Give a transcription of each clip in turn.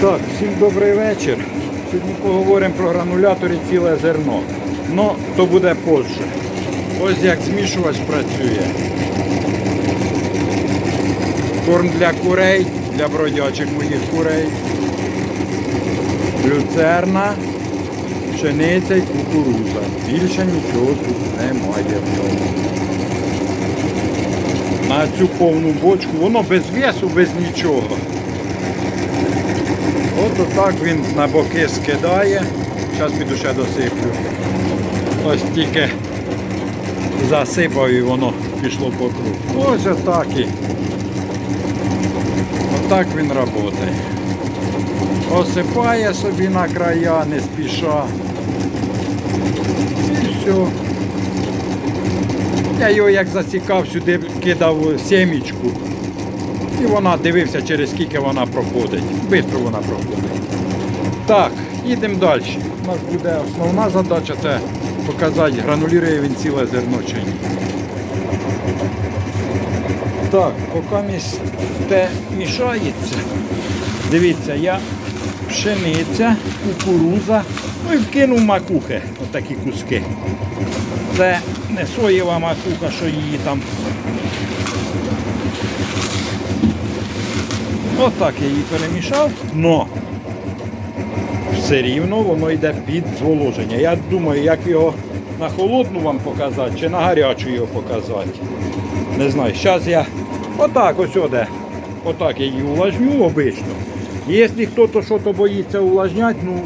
Так, всім добрий вечір. Сьогодні поговоримо про гранулятори ціле зерно. Ну, то буде позже. Ось як змішувач працює. Корм для курей, для бродячих моїх курей. Люцерна, пшениця і кукуруза. Більше нічого тут немає в ньому. На цю повну бочку, воно без весу, без нічого. От отак він на боки скидає. Зараз піду ще досиплю. Ось тільки засипав і воно пішло по кругу. Ось отак і. Отак він працює. Осипає собі на края, не спіша. І все. Я його як засікав, сюди кидав семічку. І вона дивився, через скільки вона проходить. Бистро вона проходить. Так, їдемо далі. У нас буде основна задача це показати, гранулює він ціле зерно чи ні. Так, поки те мішається. Дивіться, я пшениця, кукуруза, ну і вкинув макухи, отакі куски. Це не соєва макуха, що її там Отак я її перемішав, но все рівно воно йде під зволоження. Я думаю, як його на холодну вам показати чи на гарячу його показати. Не знаю. Зараз я отак ось оде. Отак я її увлажню обично. Якщо хтось щось боїться увлажняти, ну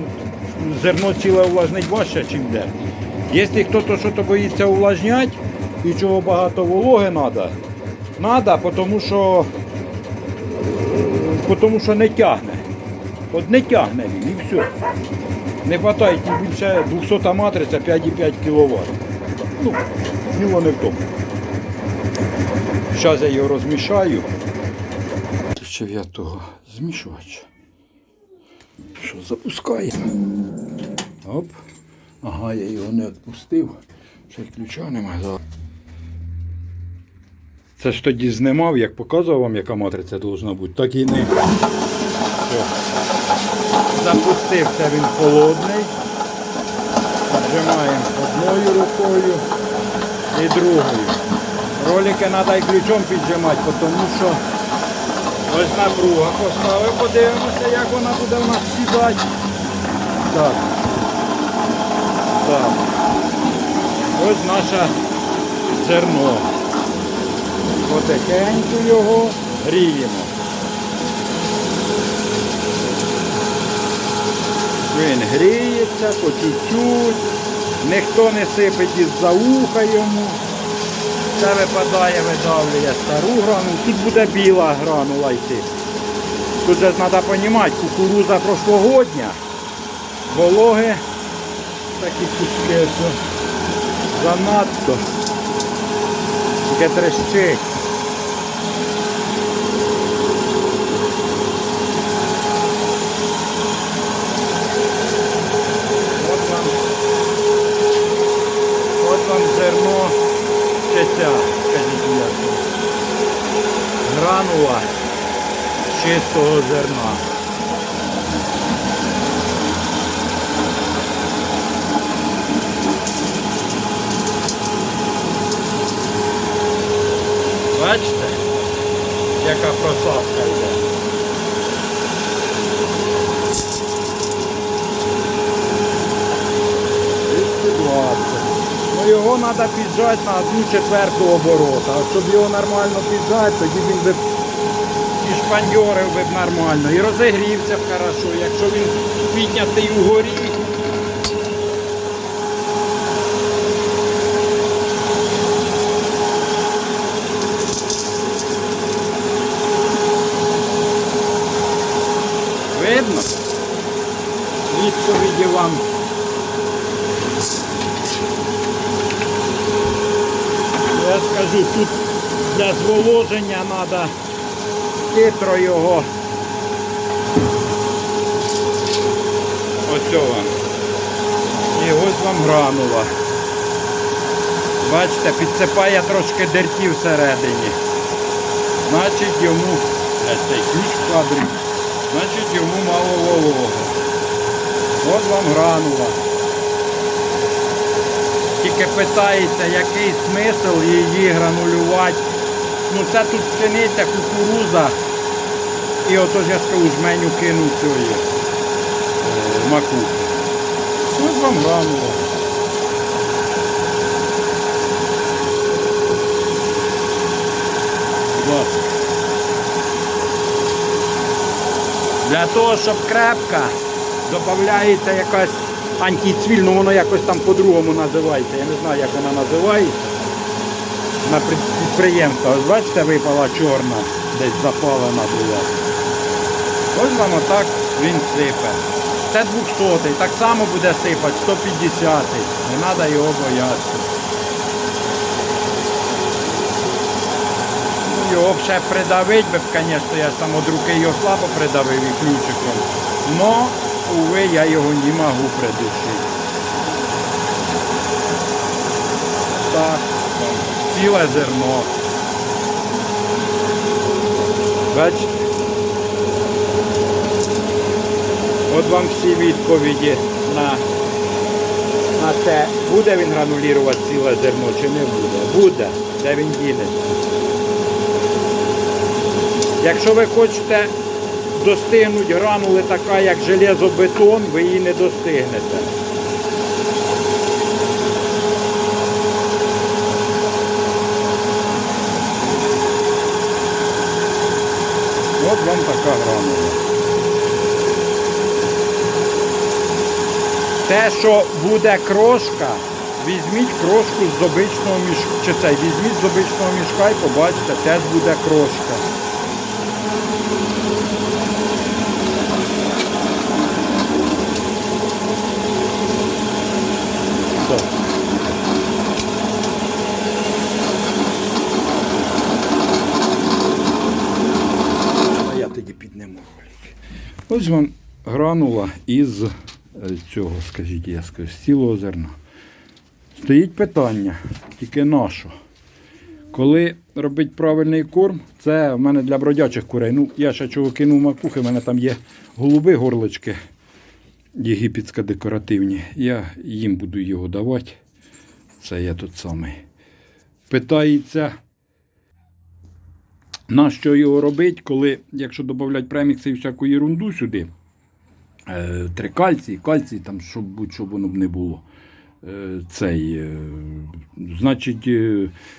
зерно ціле увлажнить важче, ніж де. Якщо хтось щось боїться увлажняти і чого багато вологи треба, треба, тому що тому що не тягне. От не тягне він і все. Не вистачає більше 200 матриця 5,5 кВт. Ну, діло не в тому. Зараз я його розмішаю. Включив я того змішувача. Що запускає. Оп. Ага, я його не відпустив. Ще ключа немає. Це ж тоді знімав, як показував вам, яка матриця повинна бути, так і не. Запустився він холодний. Піджимаємо одною рукою і другою. Ролики треба і ключом піджимати, тому що ось напруга поставив, подивимося, як вона буде в нас сідати. Так. Так. Ось наше зерно. Потихеньку його гріємо. Він гріється по чуть-чуть, ніхто не сипить із-за уха йому. Це випадає, видавлює стару грану. Тут буде біла гранула йти. Тут же треба розуміти, кукуруза прошлогодня, вологи, такі куски, що занадто. Таке трещить. От вам, от вам зерно чеця, скажіть як. Гранула чистого зерна. Бачите, яка просадка йде. Ну його треба піджати на одну четверту оборота. А щоб його нормально піджати, тоді він би і шпандьорив би нормально. І розігрівся б хорошо. Якщо він піднятий угорі, видно? Відповіді вам. Я тут для зволоження треба хитро його. Ось вам. І ось вам гранула. Бачите, підсипає трошки дертів всередині. Значить йому цей ключ вкладу. значить йому мало волого. От вам гранула. Тільки питається, який смисл її гранулювати. Ну це тут пшениця, кукуруза. І отож я скажу, жменю кину цієї е, макухи. Ось вам гранула. Для того, щоб крепка, додається якась антицвіль, ну воно якось там по-другому називається. Я не знаю, як вона називається. На під- підприємства. Ось бачите, випала чорна, десь запалена була. Ось вам отак він сипе. Це 200 так само буде сипати, 150 Не треба його боятися. Ну, Його ще придавить би, звісно, я сам от руки його слабо придавив і ключиком. Но, уви, я його не можу придушити. Так, ціле зерно. Бачите? От вам всі відповіді на, на те, буде він гранулірувати ціле зерно чи не буде. Буде, де він дінеться. Якщо ви хочете достигнути гранули така, як железобетон, ви її не достигнете. От вам така гранула. Те, що буде крошка, візьміть крошку з обичного мішка. Чи цей, візьміть з обичного мішка і побачите, теж буде крошка. Все. А я тоді підніму ролик. Ось гранула із е, цього, скажіть, я скажу, з цілого зерна. Стоїть питання, тільки на? Коли робить правильний корм, це в мене для бродячих курей. Ну, я ще чого кинув макухи, в мене там є голуби горлочки єгипетсько декоративні. Я їм буду його давати. Це я тут самий. Питається, на що його робити, коли, якщо додати премікси і всяку ерунду сюди, е, трикальцій, кальцій, там, щоб будь-що воно б не було. Е, цей, е, значить,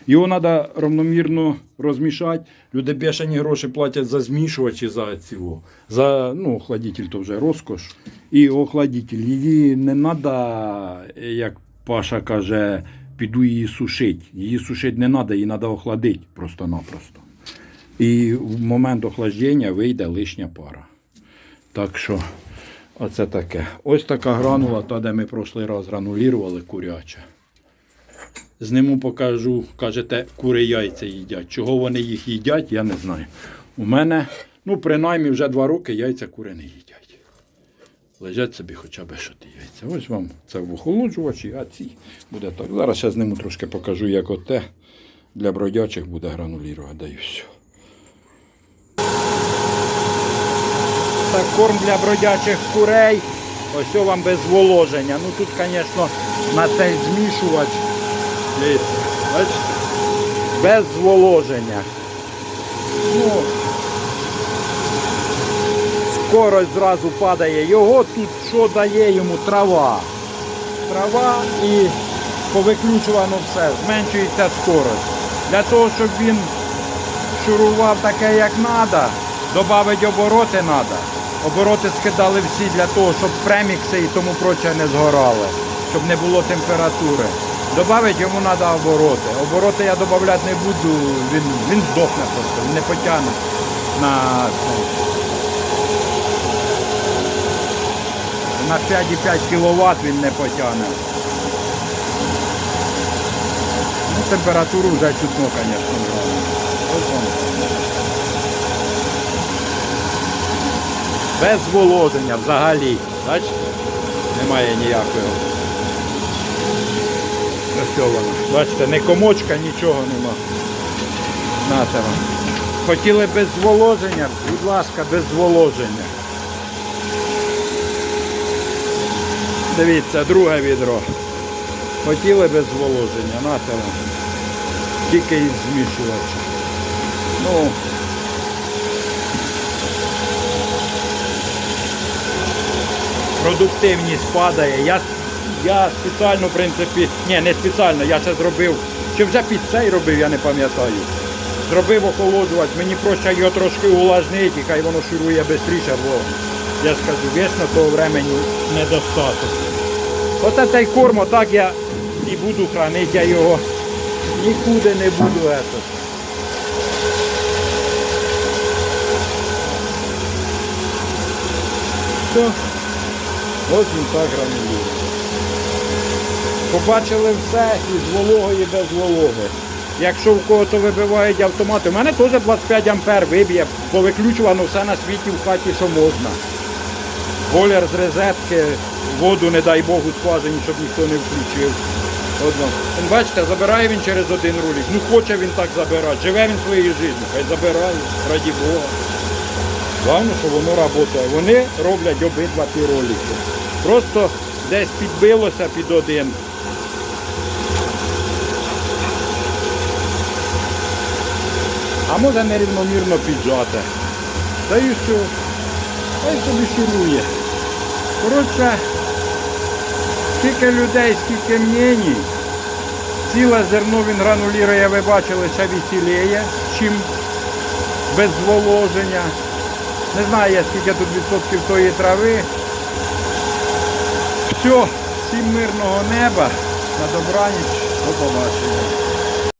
його треба равномірно розмішати. Люди бешені гроші платять за змішувачі, за цього. За ну, охладитель то вже розкош. І охладитель. Її не треба, як Паша каже, піду її сушити. Її сушити не треба, її треба охладити просто-напросто. І в момент охлаждення вийде лишня пара. Так що, оце таке. Ось така гранула, та, де ми прошлий раз гранулірували куряча. Зниму покажу, кажете, кури яйця їдять. Чого вони їх їдять, я не знаю. У мене, ну, принаймні вже два роки яйця кури не їдять. Лежать собі хоча б що ті яйця. Ось вам це в охолоджувачі, а ці буде так. Зараз ще зниму трошки покажу, як оте для бродячих буде гранулірувати. Даю все. Корм для бродячих курей. Ось вам без зволоження. Ну тут, звісно, на цей змішувач. Бачите? Без зволоження. Ну, скорость зразу падає. Його тут що дає йому трава. Трава і повиключувано все, зменшується скорость. Для того, щоб він шурував таке, як треба, додати обороти треба. Обороти скидали всі для того, щоб премікси і тому проче не згорали, щоб не було температури. Добавити йому треба обороти. Обороти я додавати не буду, він, він здохне просто, він не потягне на, на 5,5 кВт він не потягне. Ну, температуру вже чутно, звісно. Без зволодження взагалі. Бачите? Немає ніякого. Ось. Бачите, не комочка, нічого нема. Нате вам. Хотіли без зволоження, будь ласка, без зволоження. Дивіться, друге відро. Хотіли без зволоження, нате вам. Тільки із змішувача. Ну, продуктивність падає. Я, я спеціально, в принципі, ні, не спеціально, я це зробив. Чи вже під цей робив, я не пам'ятаю. Зробив охолоджувач, мені проще його трошки увлажнити, і хай воно шурує швидше, бо я скажу, вічно того времени недостаток. Оце цей корм, отак я і буду хранити, я його нікуди не буду. Ето. Все. Ось він так гранулює. Побачили все із вологої без вологи. Якщо в кого-то вибивають автомати, у мене теж 25 ампер виб'є, бо виключувано все на світі в хаті, що можна. Бойлер з розетки, воду, не дай Богу, скважині, щоб ніхто не включив. Одно. Він, бачите, забирає він через один ролик. Ну хоче він так забирати. Живе він своєю життю, хай забирає, раді Бога. Головне, що воно працює. Вони роблять обидва ті ролики. Просто десь підбилося під один. А може нерівномірно піджати. Та і все. Хай собі шурує. Коротше, скільки людей, скільки мненій. Ціле зерно він гранулірує, ви бачили, ще веселіє, чим без зволоження. Не знаю я скільки тут відсотків тої трави. Все, всім мирного неба. На добраніч, до побачення.